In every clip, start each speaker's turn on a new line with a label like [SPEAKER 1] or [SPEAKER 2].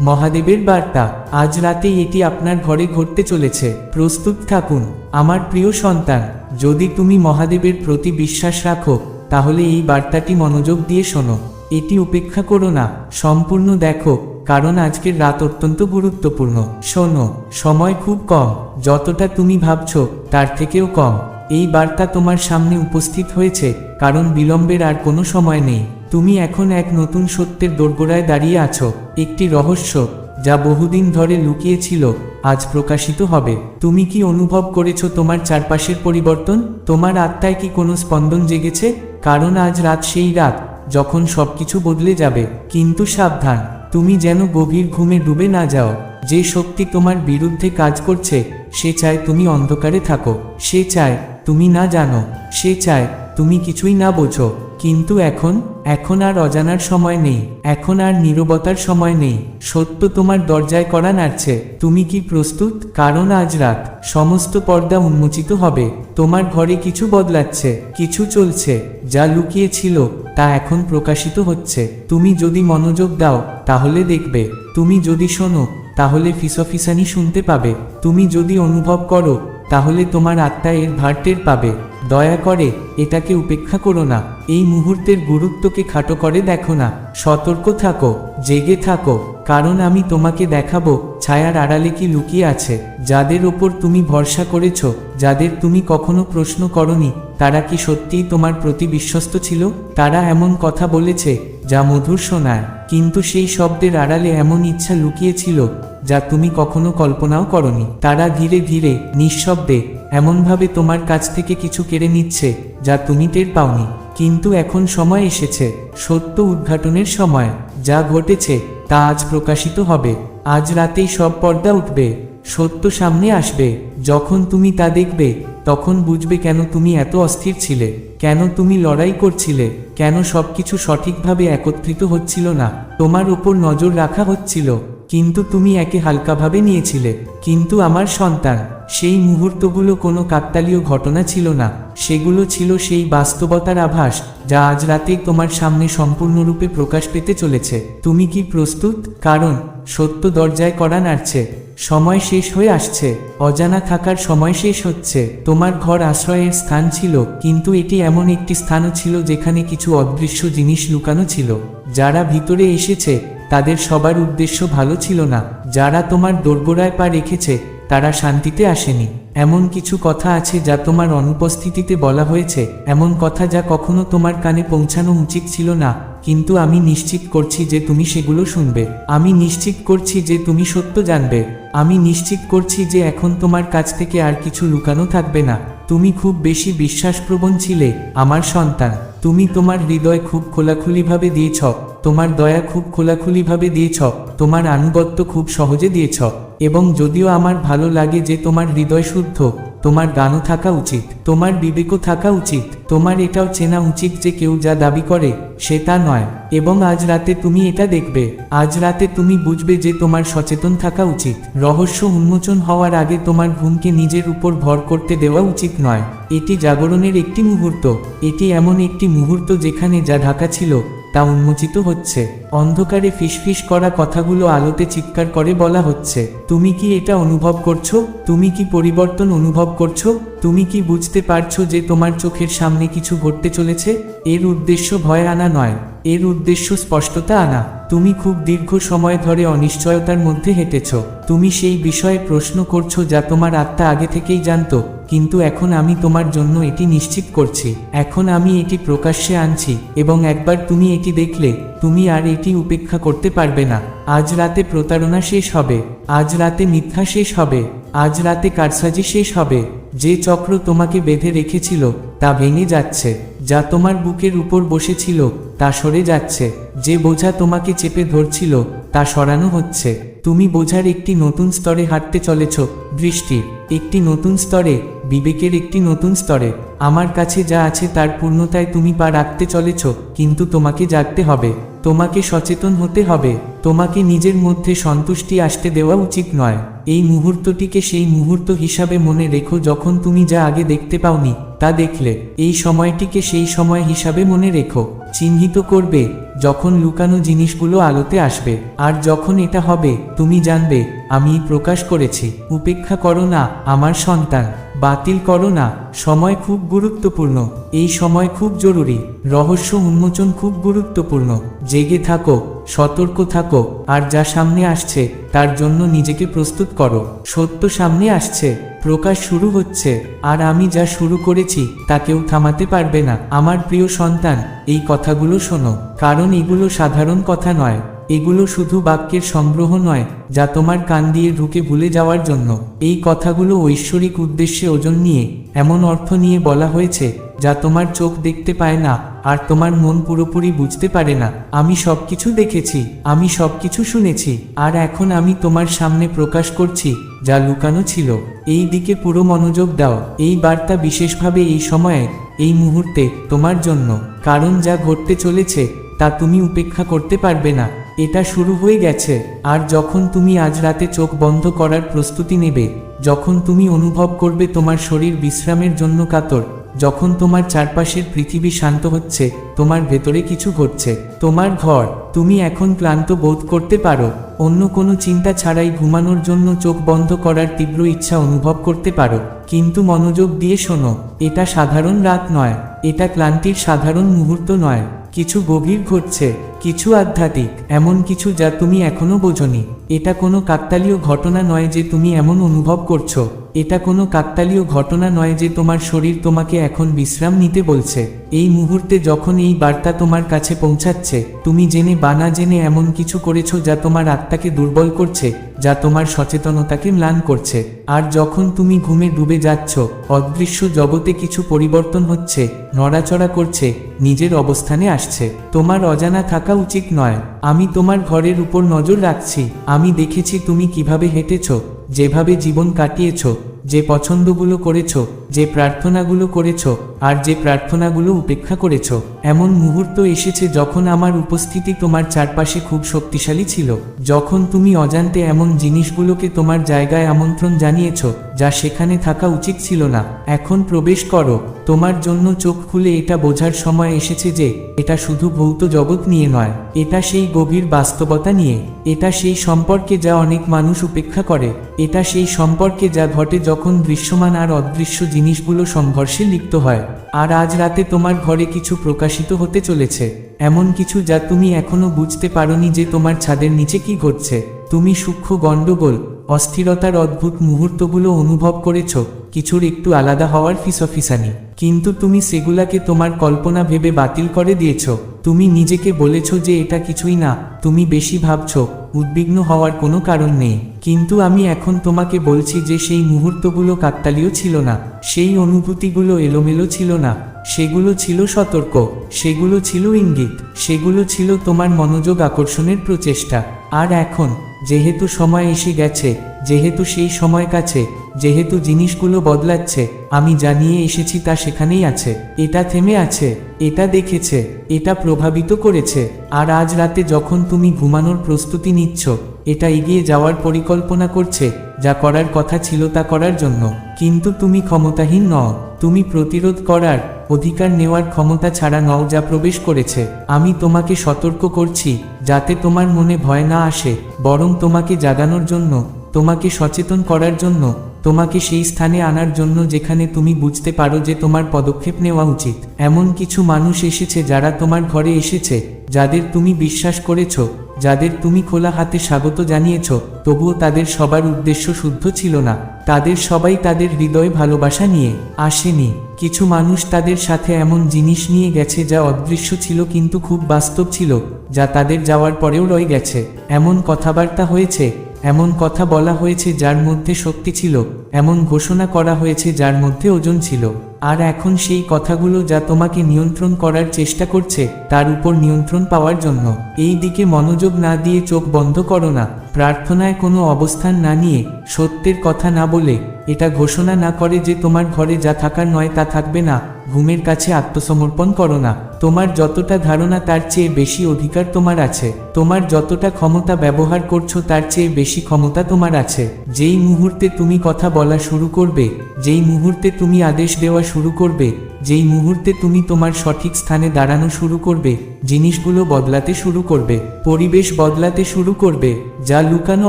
[SPEAKER 1] মহাদেবের বার্তা, আজ রাতেই এটি আপনার ঘরে ঘটতে চলেছে। প্রস্তুত থাকুন। আমার প্রিয় সন্তান, যদি তুমি মহাদেবের প্রতি বিশ্বাস রাখো, তাহলে এই বার্তাটি মনোযোগ দিয়ে শোনো। এটি উপেক্ষা করো না, সম্পূর্ণ দেখো, কারণ আজকের রাত অত্যন্ত গুরুত্বপূর্ণ। শোনো, সময় খুব কম, যতটা তুমি ভাবছ, তার থেকেও কম। এই বার্তা তোমার সামনে উপস্থিত হয়েছে, কারণ বিলম্বের আর কোনো সময় নেই। তুমি এখন এক নতুন সত্যের দোরগোড়ায় দাঁড়িয়ে আছো, একটি রহস্য, যা বহুদিন ধরে লুকিয়েছিল, আজ প্রকাশিত হবে। তুমি কি অনুভব করেছ তোমার চারপাশের পরিবর্তন? তোমার আত্মায় কি কোনো স্পন্দন জেগেছে? কারণ আজ রাত সেই রাত, যখন সবকিছু বদলে যাবে। কিন্তু সাবধান, তুমি যেন গভীর ঘুমে ডুবে না যাও। যে শক্তি তোমার বিরুদ্ধে কাজ করছে, সে চায় তুমি অন্ধকারে থাকো। সে চায়, তুমি না জানো। সে চায়, তুমি কিছুই না বোঝো। কিন্তু এখন এখন আর অজানার সময় নেই, এখন আর নীরবতার সময় নেই। সত্য তোমার দরজায় করা নাড়ছে, তুমি কি প্রস্তুত? কারণ আজ রাত, সমস্ত পর্দা উন্মোচিত হবে, তোমার ঘরে কিছু বদলাচ্ছে, কিছু চলছে, যা লুকিয়েছিল, তা এখন প্রকাশিত হচ্ছে। তুমি যদি মনোযোগ দাও, তাহলে দেখবে, তুমি যদি শোনো, তাহলে ফিসফিসানি শুনতে পাবে। তুমি যদি অনুভব করো তাহলে তোমার আত্মা এর ভার টের পাবে। দয়া করে, এটাকে উপেক্ষা করো না। এই মুহূর্তের গুরুত্বকে খাটো করে দেখো না। সতর্ক থাকো, জেগে থাকো। কারণ আমি তোমাকে দেখাবো, ছায়ার আড়ালে কি লুকিয়ে আছে। যাদের ওপর তুমি ভরসা করেছ, যাদের তুমি কখনো প্রশ্ন করনি, তারা কি সত্যিই তোমার প্রতি বিশ্বস্ত ছিল? তারা এমন কথা বলেছে, যা মধুর শোনায়। কিন্তু সেই শব্দের আড়ালে এমন ইচ্ছা লুকিয়েছিল যা তুমি কখনো কল্পনাও করনি। তারা ধীরে ধীরে, নিঃশব্দে, এমনভাবে তোমার কাছ থেকে কিছু কেড়ে নিচ্ছে, যা তুমি টের পাওনি। কিন্তু এখন সময় এসেছে, সত্য উদ্ঘাটনের সময়। যা ঘটেছে, তা আজ প্রকাশিত হবে। আজ রাতেই সব পর্দা উঠবে। সত্য সামনে আসবে। যখন তুমি তা দেখবে, তখন বুঝবে কেন তুমি এত অস্থির ছিলে। কেন তুমি লড়াই করছিলে। কেন সবকিছু সঠিকভাবে একত্রিত হচ্ছিল না। তোমার উপর নজর রাখা হচ্ছিল। কিন্তু তুমি একে হালকাভাবে নিয়েছিলে, কিন্তু আমার সন্তান, সেই মুহূর্তগুলো কোনো কাকতালীয় ঘটনা ছিল না। সেগুলো ছিল সেই বাস্তবতার আভাস, যা আজ রাতেই তোমার সামনে সম্পূর্ণরূপে প্রকাশ পেতে চলেছে। তুমি কি প্রস্তুত? কারণ, সত্য দরজায় করা নাড়ছে। সময় শেষ হয়ে আসছে, অজানা থাকার সময় শেষ হচ্ছে। তোমার ঘর আশ্রয়ের স্থান ছিল, কিন্তু এটি এমন একটি স্থানও ছিল যেখানে কিছু অদৃশ্য জিনিস লুকানো ছিল। যারা ভিতরে এসেছে তাদের সবার উদ্দেশ্য ভালো ছিল না। যারা তোমার দোরগোড়ায় পা রেখেছে, তারা শান্তিতে আসেনি। এমন কিছু কথা আছে যা তোমার অনুপস্থিতিতে বলা হয়েছে। এমন কথা যা কখনো তোমার কানে পৌঁছানো উচিত ছিল না। কিন্তু আমি নিশ্চিত করছি যে তুমি সেগুলো শুনবে। আমি নিশ্চিত করছি যে তুমি সত্য জানবে। আমি নিশ্চিত করছি যে এখন তোমার কাছ থেকে আর কিছু লুকানো থাকবে না। তুমি খুব বেশি বিশ্বাসপ্রবণ ছিলে, আমার সন্তান। তুমি তোমার হৃদয় খুব খোলাখুলিভাবে দিয়েছ। তোমার দয়া খুব খোলাখুলিভাবে দিয়েছ, তোমার আনুগত্য খুব সহজে দিয়েছ, এবং যদিও আমার ভালো লাগে যে তোমার হৃদয় শুদ্ধ, তোমার গানও থাকা উচিত, তোমার বিবেকও থাকা উচিত, তোমার এটাও চেনা উচিত যে কেউ যা দাবি করে, সে তা নয়, এবং আজ রাতে তুমি এটা দেখবে, আজ রাতে তুমি বুঝবে যে তোমার সচেতন থাকা উচিত, রহস্য উন্মোচন হওয়ার আগে তোমার ঘুমকে নিজের উপর ভর করতে দেওয়া উচিত নয়, এটি জাগরণের একটি মুহূর্ত, এটি এমন একটি মুহূর্ত যেখানে যা ঢাকা ছিল তা উন্মোচিত হচ্ছে। অন্ধকারে ফিসফিস করা কথাগুলো আলোতে চিৎকার করে বলা হচ্ছে, তুমি কি এটা অনুভব করছ? তুমি কি পরিবর্তন অনুভব করছ? তুমি কি বুঝতে পারছ যে তোমার চোখের সামনে কিছু ঘটতে চলেছে? এর উদ্দেশ্য ভয় আনা নয়, এর উদ্দেশ্য স্পষ্টতা আনা। তুমি খুব দীর্ঘ সময় ধরে অনিশ্চয়তার মধ্যে হেঁটেছ। তুমি সেই বিষয়ে প্রশ্ন করছ যা তোমার আত্মা আগে থেকেই জানতো, কিন্তু এখন আমি তোমার জন্য এটি নিশ্চিত করছি। এখন আমি এটি প্রকাশ্যে আনছি, এবং একবার তুমি এটি দেখলে, তুমি আর এটি উপেক্ষা করতে পারবে না। আজ রাতে প্রতারণা শেষ হবে, আজ রাতে মিথ্যা শেষ হবে, আজ রাতে কারসাজি শেষ হবে। যে চক্র তোমাকে বেঁধে রেখেছিল তা ভেঙে যাচ্ছে, যা তোমার বুকের উপর বসেছিল, তা সরে যাচ্ছে, যে বোঝা তোমাকে চেপে ধরছিল, তা সরানো হচ্ছে। তুমি বোঝার একটি নতুন স্তরে হাঁটতে চলেছ দৃষ্টির একটি নতুন স্তরে, বিবেকের একটি নতুন স্তরে। আমার কাছে যা আছে তার পূর্ণতায় তুমি পা রাখতে চলেছ, কিন্তু তোমাকে জাগতে হবে। তোমাকে সচেতন হতে হবে, তোমাকে নিজের মধ্যে সন্তুষ্টি আসতে দেওয়া উচিত নয়। এই মুহূর্তটিকে সেই মুহূর্ত হিসাবে মনে রেখো যখন তুমি যা আগে দেখতে পাওনি, তা দেখলে। এই সময়টিকে সেই সময় হিসাবে মনে রেখো। চিহ্নিত করবে যখন লুকানো জিনিসগুলো আলোতে আসবে। আর যখন এটা হবে, তুমি জানবে আমি প্রকাশ করেছি। উপেক্ষা করো না, আমার সন্তান। বাতিল করো না, সময় খুব গুরুত্বপূর্ণ। এই সময় খুব জরুরি। রহস্য উন্মোচন খুব গুরুত্বপূর্ণ। জেগে থাকো, সতর্ক থাকো, আর যা সামনে আসছে, তার জন্য নিজেকে প্রস্তুত করো। সত্য সামনে আসছে, প্রকাশ শুরু হচ্ছে, আর আমি যা শুরু করেছি, তা কেউ থামাতে পারবে না। আমার প্রিয় সন্তান, এই কথাগুলো শোনো, কারণ এগুলো সাধারণ কথা নয়। এগুলো শুধু বাক্যের সংগ্রহ নয়, যা তোমার কান দিয়ে ঢুকে ভুলে যাওয়ার জন্য। এই কথাগুলো ঐশ্বরিক উদ্দেশ্যে ওজন নিয়ে, এমন অর্থ নিয়ে বলা হয়েছে, যা তোমার চোখ দেখতে পায় না, আর তোমার মন পুরোপুরি বুঝতে পারে না। আমি সবকিছু দেখেছি, আমি সবকিছু শুনেছি, আর এখন আমি তোমার সামনে প্রকাশ করছি, যা লুকানো ছিল। এই দিকে পুরো মনোযোগ দাও। এই বার্তা বিশেষভাবে এই সময়ে, এই মুহূর্তে তোমার জন্য। কারণ যা ঘটতে চলেছে, তা তুমি উপেক্ষা করতে পারবে না। এটা শুরু হয়ে গেছে, আর যখন তুমি আজ রাতে চোখ বন্ধ করার প্রস্তুতি নেবে, যখন তুমি অনুভব করবে তোমার শরীর বিশ্রামের জন্য কাতর, যখন তোমার চারপাশের পৃথিবী শান্ত হচ্ছে, তোমার ভেতরে কিছু ঘটছে, তোমার ঘর, তুমি এখন ক্লান্ত বোধ করতে পারো, অন্য কোনো চিন্তা ছাড়াই ঘুমানোর জন্য চোখ বন্ধ করার তীব্র ইচ্ছা অনুভব করতে পারো, কিন্তু মনোযোগ দিয়ে শোনো, এটা সাধারণ রাত নয়, এটা ক্লান্তির সাধারণ মুহূর্ত নয়, কিছু গভীর ঘটছে। কিছু আধ্যাত্মিক, এমন কিছু যা তুমি এখনও বোঝনি। এটা কোনো কাকতালীয় ঘটনা নয় যে তুমি এমন অনুভব করছ। এটা কোনো কাকতালীয় ঘটনা নয় যে তোমার শরীর তোমাকে এখন বিশ্রাম নিতে বলছে। এই মুহূর্তে যখন এই বার্তা তোমার কাছে পৌঁছাচ্ছে, তুমি জেনে বানা জেনে এমন কিছু করেছ যা তোমার আত্মাকে দুর্বল করছে। যা তোমার সচেতনতাকে ম্লান করছে। আর যখন তুমি ঘুমে ডুবে যাচ্ছ, অদৃশ্য জগতে কিছু পরিবর্তন হচ্ছে, নড়াচড়া করছে, নিজের অবস্থানে আসছে। তোমার অজানা থাকা উচিত নয়। আমি তোমার ঘরের উপর নজর রাখছি। আমি দেখেছি তুমি কীভাবে হেঁটেছ, যেভাবে জীবন কাটিয়েছ, যে পছন্দগুলো করেছ যে প্রার্থনাগুলো করেছ আর যে প্রার্থনাগুলো উপেক্ষা করেছ, এমন মুহূর্ত এসেছে যখন আমার উপস্থিতি তোমার চারপাশে খুব শক্তিশালী ছিল। যখন তুমি অজান্তে এমন জিনিসগুলোকে তোমার জায়গায় আমন্ত্রণ জানিয়েছ, যা সেখানে থাকা উচিত ছিল না। এখন প্রবেশ করো। তোমার জন্য চোখ খুলে এটা বোঝার সময় এসেছে যে, এটা শুধু ভৌত জগৎ নিয়ে নয়, এটা সেই গভীর বাস্তবতা নিয়ে। এটা সেই সম্পর্কে যা অনেক মানুষ উপেক্ষা করে। এটা সেই সম্পর্কে যা ঘটে যখন দৃশ্যমান আর অদৃশ্য জিনিসগুলো সংঘর্ষে লিপ্ত হয়। আর আজ রাতে তোমার ঘরে কিছু প্রকাশিত হতে চলেছে। এমন কিছু যা তুমি এখনও বুঝতে পারোনি যে তোমার ছাদের নিচে কি ঘটছে। তুমি সূক্ষ্ম গণ্ডগোল অস্থিরতার অদ্ভুত মুহূর্তগুলো অনুভব করেছ, কিছুর একটু আলাদা হওয়ার ফিসফিসানি। কিন্তু তুমি সেগুলাকে তোমার কল্পনা ভেবে বাতিল করে দিয়েছ। তুমি নিজেকে বলেছ যে এটা কিছুই না, তুমি বেশি ভাবছ, উদ্বিগ্ন হওয়ার কোনো কারণ নেই। কিন্তু আমি এখন তোমাকে বলছি যে সেই মুহূর্তগুলো কাকতালীয় ছিল না, সেই অনুভূতিগুলো এলোমেলো ছিল না, সেগুলো ছিল সতর্ক, সেগুলো ছিল ইঙ্গিত, সেগুলো ছিল তোমার মনোযোগ আকর্ষণের প্রচেষ্টা। আর এখন, যেহেতু সময় এসে গেছে যেহেতু সেই সময় কাছে, যেহেতু জিনিসগুলো বদলাচ্ছে, আমি জানিয়ে এসেছি তা সেখানেই আছে, এটা থেমে আছে, এটা দেখেছে, এটা প্রভাবিত করেছে, আর আজ রাতে যখন তুমি ঘুমানোর প্রস্তুতি নিচ্ছ, এটা এগিয়ে যাওয়ার পরিকল্পনা করছে, যা করার কথা ছিল তা করার জন্য। কিন্তু তুমি ক্ষমতাহীন নও, তুমি প্রতিরোধ করার অধিকার নেওয়ার ক্ষমতা ছাড়া নও যা প্রবেশ করেছে। আমি তোমাকে সতর্ক করছি, যাতে তোমার মনে ভয় না আসে, বরং তোমাকে জাগানোর জন্য তোমাকে সচেতন করার জন্য, তোমাকে সেই স্থানে আনার জন্য যেখানে তুমি বুঝতে পারো যে তোমার পদক্ষেপ নেওয়া উচিত। এমন কিছু মানুষ এসেছে যারা তোমার ঘরে এসেছে, যাদের তুমি বিশ্বাস করেছ, যাদের তুমি খোলা হাতে স্বাগত জানিয়েছ, তবুও তাদের সবার উদ্দেশ্য শুদ্ধ ছিল না। তাদের সবাই তাদের হৃদয় ভালোবাসা নিয়ে আসেনি। কিছু মানুষ তাদের সাথে এমন জিনিস নিয়ে গেছে যা অদৃশ্য ছিল কিন্তু খুব বাস্তব ছিল, যা তাদের যাওয়ার পরেও রয়ে গেছে। এমন কথাবার্তা হয়েছে এমন কথা বলা হয়েছে যার মধ্যে শক্তি ছিল, এমন ঘোষণা করা হয়েছে যার মধ্যে ওজন ছিল। আর এখন সেই কথাগুলো যা তোমাকে নিয়ন্ত্রণ করার চেষ্টা করছে, তার উপর নিয়ন্ত্রণ পাওয়ার জন্য। এই দিকে মনোযোগ না দিয়ে চোখ বন্ধ করো না। প্রার্থনায় কোনো অবস্থান না নিয়ে, সত্যের কথা না বলে, এটা ঘোষণা না করে যে তোমার ঘরে যা থাকার নয় তা থাকবে না, ঘুমের কাছে আত্মসমর্পণ করো না। তোমার যতটা ধারণা তার চেয়ে বেশি অধিকার তোমার আছে। তোমার যতটা ক্ষমতা ব্যবহার করছ তার চেয়ে বেশি ক্ষমতা তোমার আছে। যেই মুহূর্তে তুমি কথা বলা শুরু করবে, যেই মুহূর্তে তুমি আদেশ দেওয়া শুরু করবে, যেই মুহূর্তে তুমি তোমার সঠিক স্থানে দাঁড়ানো শুরু করবে, জিনিসগুলো বদলাতে শুরু করবে, পরিবেশ বদলাতে শুরু করবে, যা লুকানো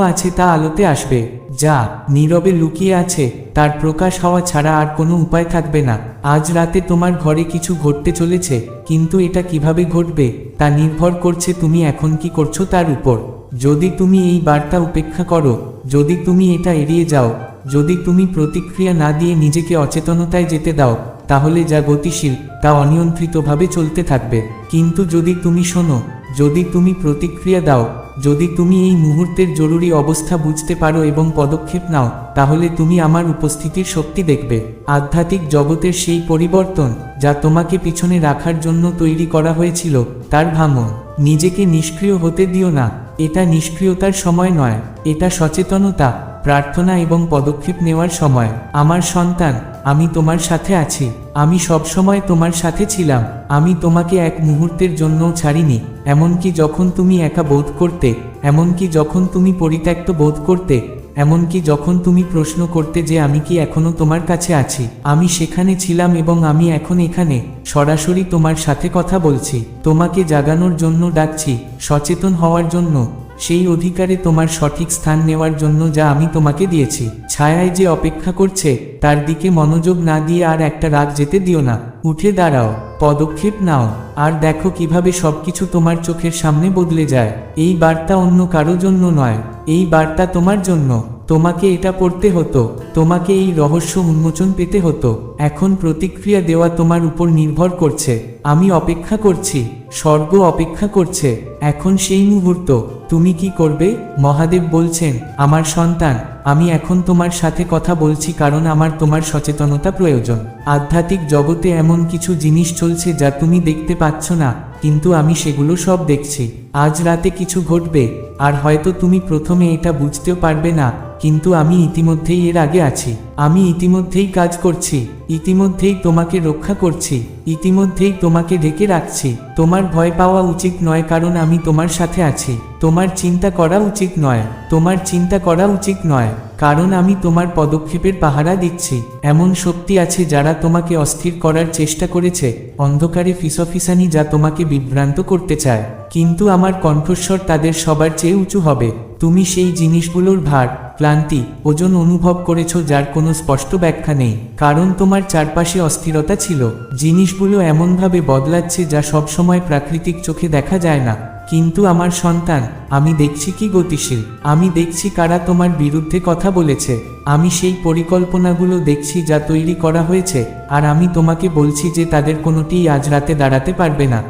[SPEAKER 1] আছে তা আলোতে আসবে, যা নীরবে লুকিয়ে আছে, তার প্রকাশ হওয়া ছাড়া আর কোনো উপায় থাকবে না। আজ রাতে তোমার ঘরে কিছু ঘটতে চলেছে, কিন্তু এটা কীভাবে ঘটবে, তা নির্ভর করছে তুমি এখন কি করছ তার উপর। যদি তুমি এই বার্তা উপেক্ষা করো, যদি তুমি এটা এড়িয়ে যাও, যদি তুমি প্রতিক্রিয়া না দিয়ে নিজেকে অচেতনতায় যেতে দাও, তাহলে যা গতিশীল, তা অনিয়ন্ত্রিতভাবে চলতে থাকবে। কিন্তু যদি তুমি শোনো, যদি তুমি প্রতিক্রিয়া দাও যদি তুমি এই মুহূর্তের জরুরি অবস্থা বুঝতে পারো এবং পদক্ষেপ নাও, তাহলে তুমি আমার উপস্থিতির শক্তি দেখবে। আধ্যাত্মিক জগতের সেই পরিবর্তন, যা তোমাকে পিছনে রাখার জন্য তৈরি করা হয়েছিল, তার ভাঙন। নিজেকে নিষ্ক্রিয় হতে দিও না। এটা নিষ্ক্রিয়তার সময় নয়, এটা সচেতনতা, প্রার্থনা এবং পদক্ষেপ নেওয়ার সময়। আমার সন্তান আমি তোমার সাথে আছি। আমি সবসময় তোমার সাথে ছিলাম। আমি তোমাকে এক মুহূর্তের জন্যও ছাড়িনি। এমনকি যখন তুমি একা বোধ করতে, এমনকি যখন তুমি পরিত্যক্ত বোধ করতে, এমনকি যখন তুমি প্রশ্ন করতে যে আমি কি এখনও তোমার কাছে আছি। আমি সেখানে ছিলাম এবং আমি এখন এখানে, সরাসরি তোমার সাথে কথা বলছি। তোমাকে জাগানোর জন্য ডাকছি। সচেতন হওয়ার জন্য। সেই অধিকারে তোমার সঠিক স্থান নেওয়ার জন্য যা আমি তোমাকে দিয়েছি। ছায়ায় যে অপেক্ষা করছে, তার দিকে মনোযোগ না দিয়ে আর একটা রাগ যেতে দিও না। উঠে দাঁড়াও, পদক্ষেপ নাও, আর দেখো কীভাবে সবকিছু তোমার চোখের সামনে বদলে যায়। এই বার্তা অন্য কারও জন্য নয়, এই বার্তা তোমার জন্য। তোমাকে এটা পড়তে হতো, তোমাকে এই রহস্য উন্মোচন পেতে হতো। এখন প্রতিক্রিয়া দেওয়া তোমার উপর নির্ভর করছে। আমি অপেক্ষা করছি, স্বর্গ অপেক্ষা করছে। এখন সেই মুহূর্ত তুমি কি করবে? মহাদেব বলছেন, আমার সন্তান, আমি এখন তোমার সাথে কথা বলছি কারণ আমার তোমার সচেতনতা প্রয়োজন। আধ্যাত্মিক জগতে এমন কিছু জিনিস চলছে যা তুমি দেখতে পাচ্ছ না, কিন্তু আমি সেগুলো সব দেখছি। আজ রাতে কিছু ঘটবে, আর হয়তো তুমি প্রথমে এটা বুঝতেও পারবে না কিন্তু আমি ইতিমধ্যেই এর আগে আছি। আমি ইতিমধ্যেই কাজ করছি। ইতিমধ্যেই তোমাকে রক্ষা করছি। ইতিমধ্যেই তোমাকে ঢেকে রাখছি। তোমার ভয় পাওয়া উচিত নয় কারণ আমি তোমার সাথে আছি। তোমার চিন্তা করা উচিত নয়। তোমার চিন্তা করা উচিত নয়। কারণ আমি তোমার পদক্ষেপের পাহারা দিচ্ছি। এমন শক্তি আছে যারা তোমাকে অস্থির করার চেষ্টা করেছে, অন্ধকারে ফিসফিসানি যা তোমাকে বিভ্রান্ত করতে চায়। কিন্তু আমার কণ্ঠস্বর তাদের সবার চেয়ে উঁচু হবে। তুমি সেই জিনিসগুলোর ভার, ক্লান্তি, ওজন অনুভব করেছ যার কোনো স্পষ্ট ব্যাখ্যা নেই। কারণ তোমার চারপাশে অস্থিরতা ছিল। জিনিসগুলো এমনভাবে বদলাচ্ছে যা সবসময় প্রাকৃতিক চোখে দেখা যায় না। কিন্তু আমার সন্তান, আমি দেখছি কি গতিশীল। আমি দেখছি কারা তোমার বিরুদ্ধে কথা বলেছে। আমি সেই পরিকল্পনাগুলো দেখছি যা তৈরি করা হয়েছে। আর আমি তোমাকে বলছি যে তাদের কোনোটিই আজ রাতে দাঁড়াতে পারবে না।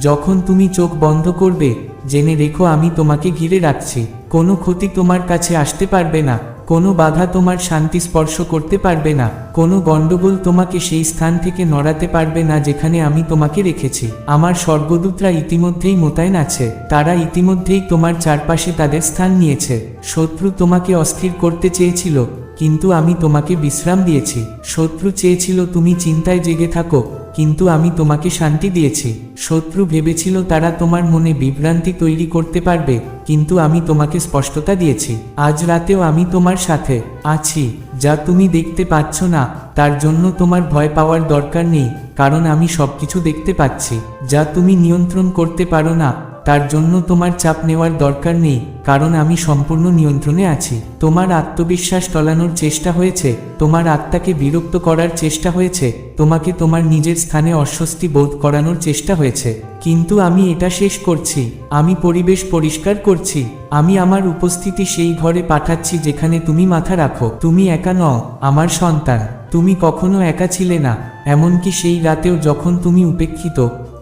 [SPEAKER 1] যখন তুমি চোখ বন্ধ করবে, জেনে রেখো আমি তোমাকে ঘিরে রাখছি। কোনো ক্ষতি তোমার কাছে আসতে পারবে না, কোনো বাধা তোমার শান্তি স্পর্শ করতে পারবে না, কোনো গণ্ডগোল তোমাকে সেই স্থান থেকে নড়াতে পারবে না যেখানে আমি তোমাকে রেখেছি। আমার স্বর্গদূতরা ইতিমধ্যেই মোতায়েন আছে, তারা ইতিমধ্যেই তোমার চারপাশে তাদের স্থান নিয়েছে। শত্রু তোমাকে অস্থির করতে চেয়েছিল, কিন্তু আমি তোমাকে বিশ্রাম দিয়েছি। শত্রু চেয়েছিল তুমি চিন্তায় জেগে থাকো কিন্তু আমি তোমাকে শান্তি দিয়েছি। শত্রু ভেবেছিল তারা তোমার মনে বিভ্রান্তি তৈরি করতে পারবে, কিন্তু আমি তোমাকে স্পষ্টতা দিয়েছি। আজ রাতেও আমি তোমার সাথে আছি, যা তুমি দেখতে পাচ্ছ না, তার জন্য তোমার ভয় পাওয়ার দরকার নেই, কারণ আমি সবকিছু দেখতে পাচ্ছি, যা তুমি নিয়ন্ত্রণ করতে পারো না। তার জন্য তোমার চাপ নেওয়ার দরকার নেই, কারণ আমি সম্পূর্ণ নিয়ন্ত্রণে আছি। তোমার আত্মবিশ্বাস টলানোর চেষ্টা হয়েছে, তোমার আত্মাকে বিরক্ত করার চেষ্টা হয়েছে, তোমাকে তোমার নিজের স্থানে অস্বস্তি বোধ করানোর চেষ্টা হয়েছে। কিন্তু আমি এটা শেষ করছি, আমি পরিবেশ পরিষ্কার করছি, আমি আমার উপস্থিতি সেই ঘরে পাঠাচ্ছি যেখানে তুমি মাথা রাখো। তুমি একা নও, আমার সন্তান, তুমি কখনো একা ছিলে না, এমনকি সেই রাতেও যখন তুমি উপেক্ষিত,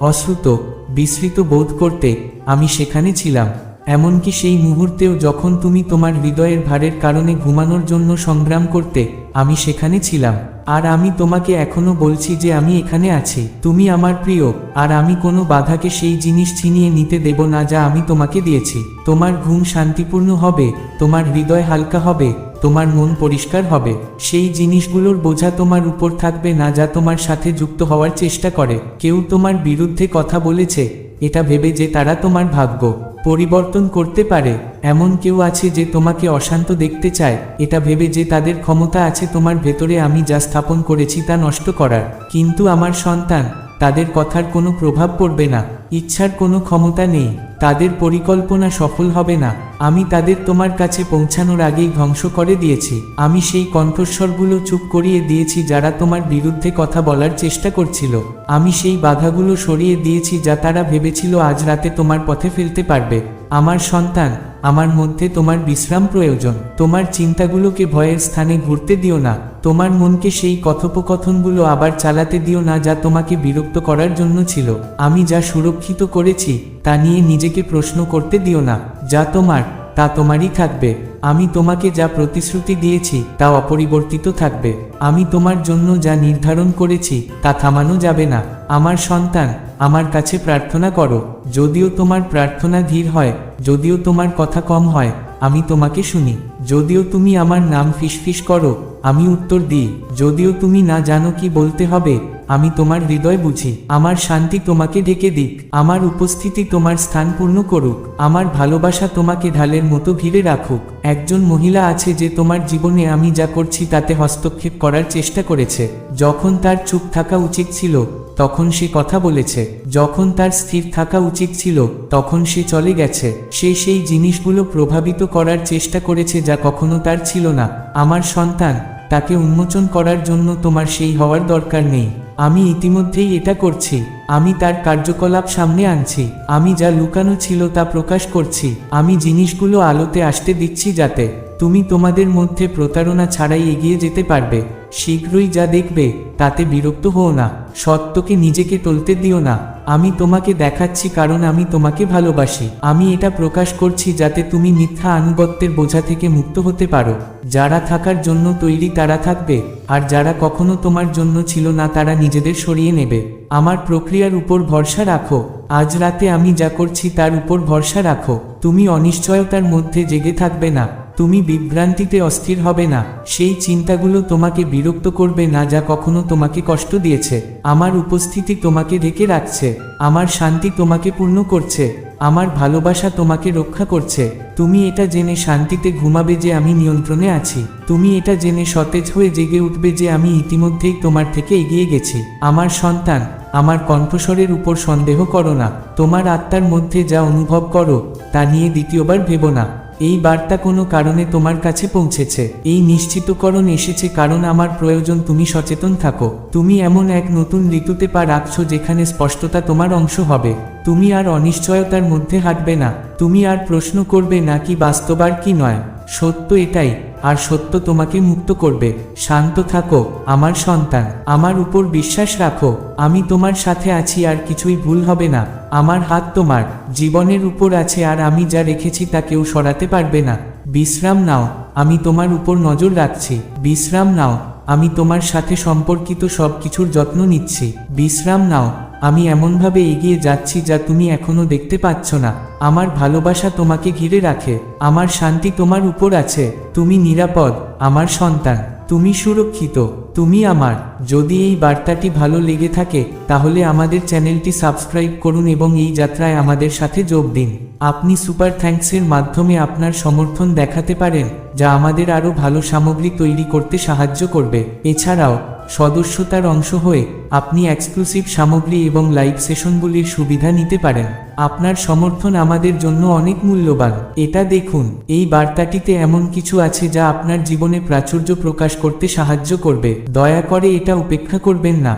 [SPEAKER 1] অশ্রুত বিস্মৃত বোধ করতে আমি সেখানে ছিলাম, এমনকি সেই মুহূর্তেও যখন তুমি তোমার হৃদয়ের ভারের কারণে ঘুমানোর জন্য সংগ্রাম করতে আমি সেখানে ছিলাম। আর আমি তোমাকে এখনও বলছি যে আমি এখানে আছি। তুমি আমার প্রিয়। আর আমি কোনো বাধাকে সেই জিনিস ছিনিয়ে নিতে দেব না যা আমি তোমাকে দিয়েছি। তোমার ঘুম শান্তিপূর্ণ হবে, তোমার হৃদয় হালকা হবে, তোমার মন পরিষ্কার হবে। সেই জিনিসগুলোর বোঝা তোমার উপর থাকবে না যা তোমার সাথে যুক্ত হওয়ার চেষ্টা করে। কেউ তোমার বিরুদ্ধে কথা বলেছে, এটা ভেবে যে তারা তোমার ভাগ্য। পরিবর্তন করতে পারে। এমন কেউ আছে যে তোমাকে অশান্ত দেখতে চায়। এটা ভেবে যে তাদের ক্ষমতা আছে তোমার ভেতরে আমি যা স্থাপন করেছি তা নষ্ট করার। কিন্তু আমার সন্তান তাদের কথার কোনো প্রভাব পড়বে না, ইচ্ছার কোনো ক্ষমতা নেই, তাদের পরিকল্পনা সফল হবে না, আমি তাদের তোমার কাছে পৌঁছানোর আগেই ধ্বংস করে দিয়েছি, আমি সেই কণ্ঠস্বরগুলো চুপ করিয়ে দিয়েছি যারা তোমার বিরুদ্ধে কথা বলার চেষ্টা করছিল, আমি সেই বাধাগুলো সরিয়ে দিয়েছি যা তারা ভেবেছিল আজ রাতে তোমার পথে ফেলতে পারবে। আমার সন্তান, আমার মধ্যে তোমার বিশ্রাম প্রয়োজন। তোমার চিন্তাগুলোকে ভয়ের স্থানে ঘুরতে দিও না। তোমার মনকে সেই কথোপকথনগুলো আবার চালাতে দিও না যা তোমাকে বিরক্ত করার জন্য ছিল। আমি যা সুরক্ষিত করেছি, তা নিয়ে নিজেকে প্রশ্ন করতে দিও না। যা তোমার, তা তোমারই থাকবে। আমি তোমাকে যা প্রতিশ্রুতি দিয়েছি, তা অপরিবর্তিত থাকবে। আমি তোমার জন্য যা নির্ধারণ করেছি, তা থামানো যাবে না। আমার সন্তান আমার কাছে প্রার্থনা করো, যদিও তোমার প্রার্থনা ধীর হয়, যদিও তোমার কথা কম হয়, আমি তোমাকে শুনি। যদিও তুমি আমার নাম ফিসফিস করো আমি উত্তর দিই, যদিও তুমি না জানো কি বলতে হবে, আমি তোমার হৃদয় বুঝি, আমার শান্তি তোমাকে ঢেকে দিক, আমার উপস্থিতি তোমার স্থান পূর্ণ করুক, আমার ভালোবাসা তোমাকে ঢালের মতো ঘিরে রাখুক, একজন মহিলা আছে যে তোমার জীবনে আমি যা করছি তাতে হস্তক্ষেপ করার চেষ্টা করেছে, যখন তার চুপ থাকা উচিত ছিল, তখন সে কথা বলেছে, যখন তার স্থির থাকা উচিত ছিল, তখন সে চলে গেছে, সে সেই জিনিসগুলো প্রভাবিত করার চেষ্টা করেছে যা কখনো তার ছিল না, আমার সন্তান তাকে উন্মোচন করার জন্য তোমার সেই হওয়ার দরকার নেই। আমি ইতিমধ্যেই এটা করছি। আমি তার কার্যকলাপ সামনে আনছি। আমি যা লুকানো ছিল তা প্রকাশ করছি। আমি জিনিসগুলো আলোতে আসতে দিচ্ছি যাতে তুমি তোমাদের মধ্যে প্রতারণা ছাড়াই এগিয়ে যেতে পারবে। শীঘ্রই যা দেখবে, তাতে বিরক্ত হও না। সত্যকে নিজেকে টলতে দিও না। আমি তোমাকে দেখাচ্ছি কারণ আমি তোমাকে ভালোবাসি। আমি এটা প্রকাশ করছি যাতে তুমি মিথ্যা আনুগত্যের বোঝা থেকে মুক্ত হতে পারো। যারা থাকার জন্য তৈরি তারা থাকবে, আর যারা কখনো তোমার জন্য ছিল না তারা নিজেদের সরিয়ে নেবে। আমার প্রক্রিয়ার উপর ভরসা রাখো। আজ রাতে আমি যা করছি তার উপর ভরসা রাখো। তুমি অনিশ্চয়তার মধ্যে জেগে থাকবে না। তুমি বিভ্রান্তিতে অস্থির হবে না। সেই চিন্তাগুলো তোমাকে বিরক্ত করবে না যা কখনো তোমাকে কষ্ট দিয়েছে। আমার উপস্থিতি তোমাকে ঢেকে রাখছে। আমার শান্তি তোমাকে পূর্ণ করছে। আমার ভালোবাসা তোমাকে রক্ষা করছে। তুমি এটা জেনে শান্তিতে ঘুমাবে যে আমি নিয়ন্ত্রণে আছি। তুমি এটা জেনে সতেজ হয়ে জেগে উঠবে যে আমি ইতিমধ্যেই তোমার থেকে এগিয়ে গেছি। আমার সন্তান, আমার কণ্ঠস্বরের উপর সন্দেহ করো না। তোমার আত্মার মধ্যে যা অনুভব করো, তা নিয়ে দ্বিতীয়বার ভেবো না। এই বার্তা কোনো কারণে তোমার কাছে পৌঁছেছে। এই নিশ্চিতকরণ এসেছে কারণ আমার প্রয়োজন তুমি সচেতন থাকো। তুমি এমন এক নতুন ঋতুতে পা রাখছো যেখানে স্পষ্টতা তোমার অংশ হবে। তুমি আর অনিশ্চয়তার মধ্যে হাঁটবে না। তুমি আর প্রশ্ন করবে না কি বাস্তবার কি নয়। সত্য এটাই। আর সত্য তোমাকে মুক্ত করবে। শান্ত থাকো, আমার সন্তান। আমার উপর বিশ্বাস রাখো, আমি তোমার সাথে আছি, আর কিছুই ভুল হবে না। আমার হাত তোমার, জীবনের উপর আছে, আর আমি যা রেখেছি তা কেউ সরাতে পারবে না। বিশ্রাম নাও, আমি তোমার উপর নজর রাখছি। বিশ্রাম নাও, আমি তোমার সাথে সম্পর্কিত সব কিছুর যত্ন নিচ্ছি। বিশ্রাম নাও আমি এমনভাবে এগিয়ে যাচ্ছি যা তুমি এখনও দেখতে পাচ্ছ না। আমার ভালোবাসা তোমাকে ঘিরে রাখে। আমার শান্তি তোমার উপর আছে। তুমি নিরাপদ। আমার সন্তান। তুমি সুরক্ষিত। তুমি আমার। যদি এই বার্তাটি ভালো লেগে থাকে, তাহলে আমাদের চ্যানেলটি সাবস্ক্রাইব করুন এবং এই যাত্রায় আমাদের সাথে যোগ দিন। আপনি সুপার থ্যাঙ্কসের মাধ্যমে আপনার সমর্থন দেখাতে পারেন, যা আমাদের আরও ভালো সামগ্রী তৈরি করতে সাহায্য করবে। এছাড়াও, সদস্যতার অংশ হয়ে আপনি এক্সক্লুসিভ সামগ্রী এবং লাইভ সেশনগুলির সুবিধা নিতে পারেন। আপনার সমর্থন আমাদের জন্য অনেক মূল্যবান। এটা দেখুন, এই বার্তাটিতে এমন কিছু আছে যা আপনার জীবনে প্রাচুর্য প্রকাশ করতে সাহায্য করবে। দয়া করে এটা উপেক্ষা করবেন না।